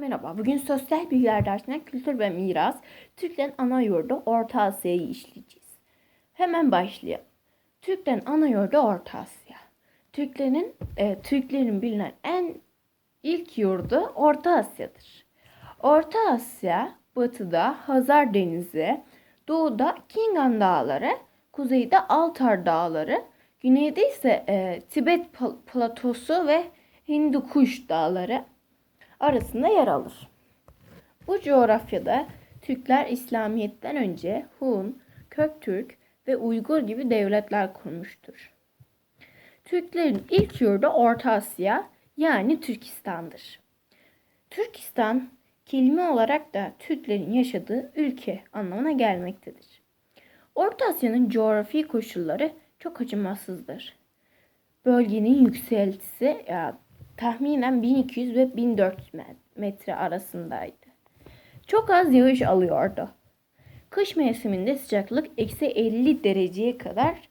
Merhaba, bugün sosyal bilgiler dersinde kültür ve miras, Türklerin ana yurdu Orta Asya'yı işleyeceğiz. Hemen başlayalım. Türklerin ana yurdu Orta Asya. Türklerin, e, Türklerin bilinen en ilk yurdu Orta Asya'dır. Orta Asya, batıda Hazar Denizi, doğuda Kingan Dağları, kuzeyde Altar Dağları, güneyde ise e, Tibet Platosu ve Hindu Kuş Dağları arasında yer alır. Bu coğrafyada Türkler İslamiyet'ten önce Hun, Köktürk ve Uygur gibi devletler kurmuştur. Türklerin ilk yurdu Orta Asya yani Türkistan'dır. Türkistan kelime olarak da Türklerin yaşadığı ülke anlamına gelmektedir. Orta Asya'nın coğrafi koşulları çok acımasızdır. Bölgenin yükseltisi ya, tahminen 1200 ve 1400 me- metre arasındaydı. Çok az yağış alıyordu. Kış mevsiminde sıcaklık eksi 50 dereceye kadar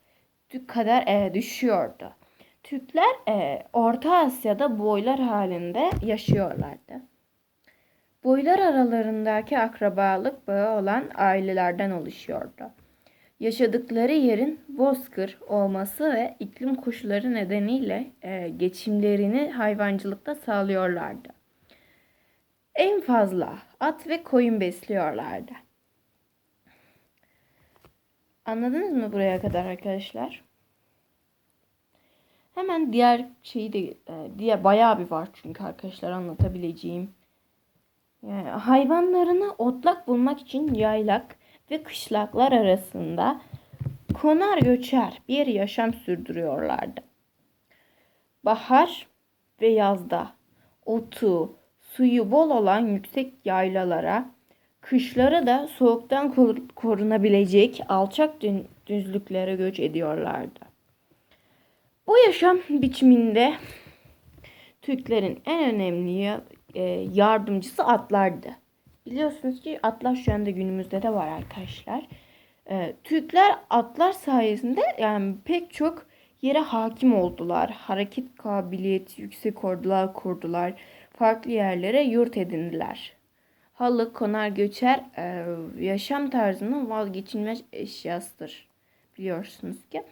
kadar e, düşüyordu. Türkler e, Orta Asya'da boylar halinde yaşıyorlardı. Boylar aralarındaki akrabalık bağı olan ailelerden oluşuyordu. Yaşadıkları yerin bozkır olması ve iklim koşulları nedeniyle e, geçimlerini hayvancılıkta sağlıyorlardı. En fazla at ve koyun besliyorlardı. Anladınız mı buraya kadar arkadaşlar? Hemen diğer şeyi de e, diye bayağı bir var çünkü arkadaşlar anlatabileceğim. Yani hayvanlarına otlak bulmak için yaylak ve kışlaklar arasında konar göçer bir yaşam sürdürüyorlardı. Bahar ve yazda otu, suyu bol olan yüksek yaylalara, kışları da soğuktan kor- korunabilecek alçak düzlüklere göç ediyorlardı. Bu yaşam biçiminde Türklerin en önemli e, yardımcısı atlardı. Biliyorsunuz ki atlar şu anda günümüzde de var arkadaşlar. Ee, Türkler atlar sayesinde yani pek çok yere hakim oldular. Hareket kabiliyeti yüksek ordular kurdular. Farklı yerlere yurt edindiler. Halı, konar, göçer e, yaşam tarzının vazgeçilmez eşyasıdır. Biliyorsunuz ki.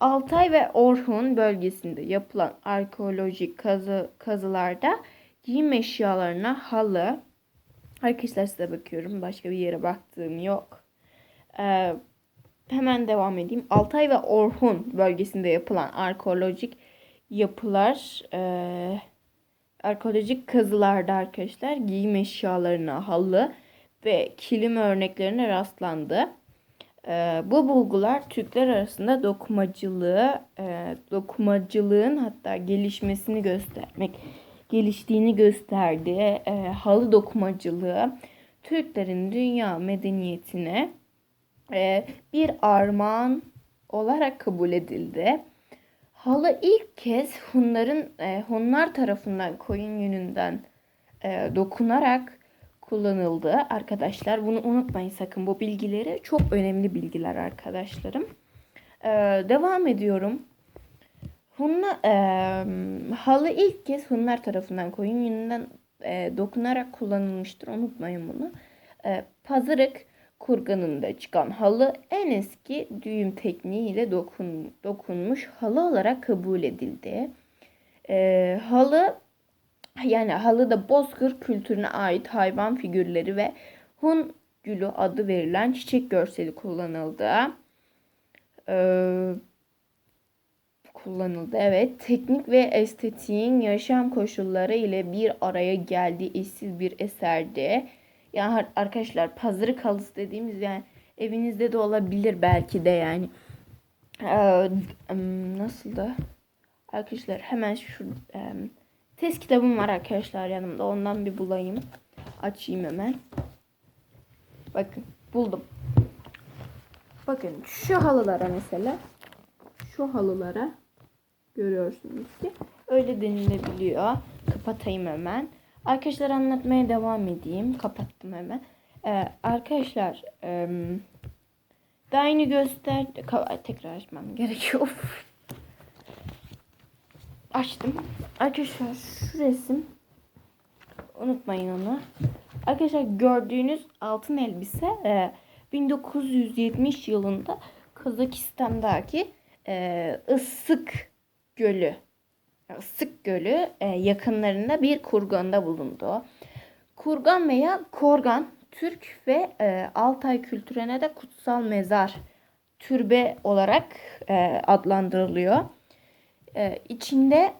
Altay ve Orhun bölgesinde yapılan arkeolojik kazı, kazılarda giyim eşyalarına halı, Arkadaşlar size bakıyorum. Başka bir yere baktığım yok. Ee, hemen devam edeyim. Altay ve Orhun bölgesinde yapılan arkeolojik yapılar, e, arkeolojik kazılarda arkadaşlar giyim eşyalarına, halı ve kilim örneklerine rastlandı. Ee, bu bulgular Türkler arasında dokumacılığı, e, dokumacılığın hatta gelişmesini göstermek geliştiğini gösterdi. E, halı dokumacılığı Türklerin dünya medeniyetine e, bir armağan olarak kabul edildi. Halı ilk kez Hunların e, Hunlar tarafından koyun yününden e, dokunarak kullanıldı arkadaşlar. Bunu unutmayın sakın bu bilgileri çok önemli bilgiler arkadaşlarım. E, devam ediyorum. Hunla, e, halı ilk kez Hunlar tarafından koyun yününden e, dokunarak kullanılmıştır. Unutmayın bunu. E, pazırık kurganında çıkan halı en eski düğüm tekniğiyle dokun, dokunmuş halı olarak kabul edildi. E, halı yani halıda bozkır kültürüne ait hayvan figürleri ve Hun gülü adı verilen çiçek görseli kullanıldı. Eee kullanıldı. Evet, teknik ve estetiğin yaşam koşulları ile bir araya geldiği eşsiz bir eserdi. Yani arkadaşlar pazarı halısı dediğimiz yani evinizde de olabilir belki de yani. Ee, nasıl da? Arkadaşlar hemen şu e, test kitabım var arkadaşlar yanımda. Ondan bir bulayım. Açayım hemen. Bakın buldum. Bakın şu halılara mesela şu halılara görüyorsunuz ki öyle denilebiliyor. Kapatayım hemen. Arkadaşlar anlatmaya devam edeyim. Kapattım hemen. Ee, arkadaşlar e, daha yeni göster tekrar açmam gerekiyor. Açtım. Arkadaşlar şu resim unutmayın onu. Arkadaşlar gördüğünüz altın elbise e, 1970 yılında Kazakistan'daki e, Issık Gölü Isık Gölü e, yakınlarında bir kurganda bulundu. Kurgan veya Korgan Türk ve e, Altay kültürüne de kutsal mezar türbe olarak e, adlandırılıyor. E, içinde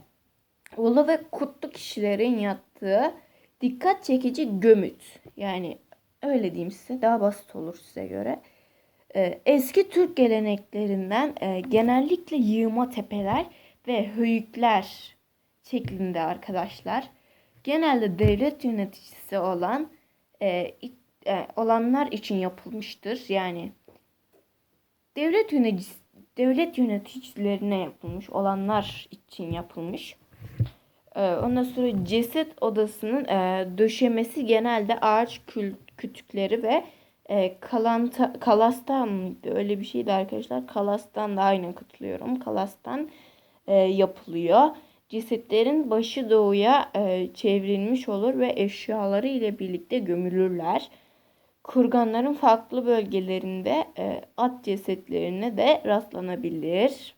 ulu ve kutlu kişilerin yattığı dikkat çekici gömüt. Yani öyle diyeyim size daha basit olur size göre. Eski Türk geleneklerinden genellikle yığma tepeler ve höyükler şeklinde arkadaşlar. Genelde devlet yöneticisi olan e, e, olanlar için yapılmıştır. Yani devlet yöneticisi devlet yöneticilerine yapılmış olanlar için yapılmış. Ee, ondan sonra ceset odasının e, döşemesi genelde ağaç kül, kütükleri ve e, kalanta, kalastan mıydı? öyle bir şeydi arkadaşlar. Kalastan da aynen katılıyorum. Kalastan e, yapılıyor. Cesetlerin başı doğuya e, çevrilmiş olur ve eşyaları ile birlikte gömülürler. Kurganların farklı bölgelerinde e, at cesetlerine de rastlanabilir.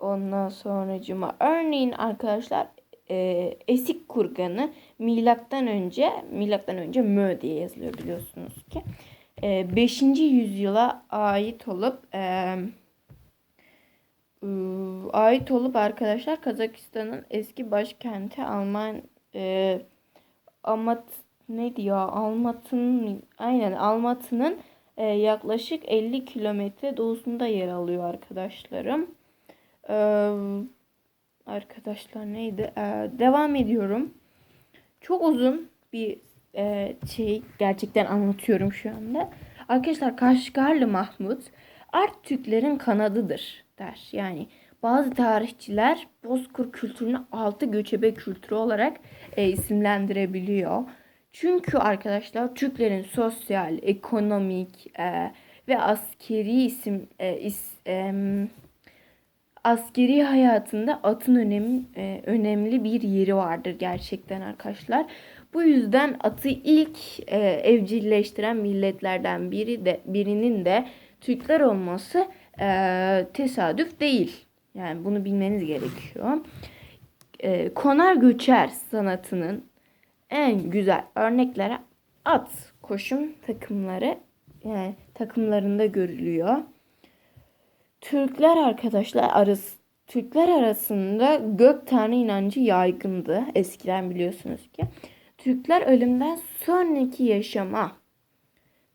Ondan sonracıma örneğin arkadaşlar e, Esik kurganı milattan önce milattan önce Mö diye yazılıyor biliyorsunuz ki. E, 5. yüzyıla ait olup e, ait olup arkadaşlar Kazakistan'ın eski başkenti Alman e, Amat ne diyor Almat'ın aynen Almat'ın e, yaklaşık 50 kilometre doğusunda yer alıyor arkadaşlarım. Ee, arkadaşlar neydi? Ee, devam ediyorum. Çok uzun bir e, şey gerçekten anlatıyorum şu anda. Arkadaşlar Kaşgarlı Mahmut Art Türklerin kanadıdır der. Yani bazı tarihçiler Bozkır kültürünü altı göçebe kültürü olarak e, isimlendirebiliyor. Çünkü arkadaşlar Türklerin sosyal, ekonomik e, ve askeri isim e, is, em, askeri hayatında atın önem, e, önemli bir yeri vardır gerçekten arkadaşlar. Bu yüzden atı ilk e, evcilleştiren milletlerden biri de birinin de Türkler olması e, tesadüf değil. Yani bunu bilmeniz gerekiyor. E, konar göçer sanatının en güzel örnekleri at koşum takımları yani takımlarında görülüyor. Türkler arkadaşlar arası Türkler arasında gök tanrı inancı yaygındı. Eskiden biliyorsunuz ki. Türkler ölümden sonraki yaşama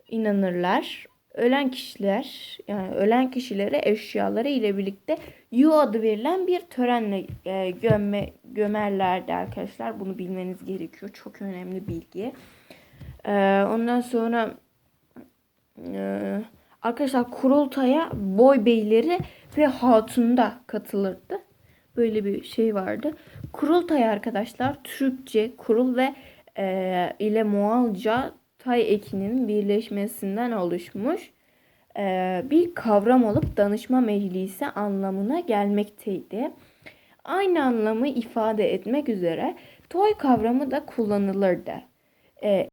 inanırlar. Ölen kişiler yani ölen kişilere eşyaları ile birlikte yu adı verilen bir törenle e, gömme, gömerlerdi arkadaşlar. Bunu bilmeniz gerekiyor. Çok önemli bilgi. E, ondan sonra e, Arkadaşlar kurultaya boy beyleri ve hatun da katılırdı. Böyle bir şey vardı. Kurultay arkadaşlar Türkçe kurul ve e, ile Moğolca tay ekinin birleşmesinden oluşmuş e, bir kavram olup danışma meclisi anlamına gelmekteydi. Aynı anlamı ifade etmek üzere toy kavramı da kullanılırdı. E,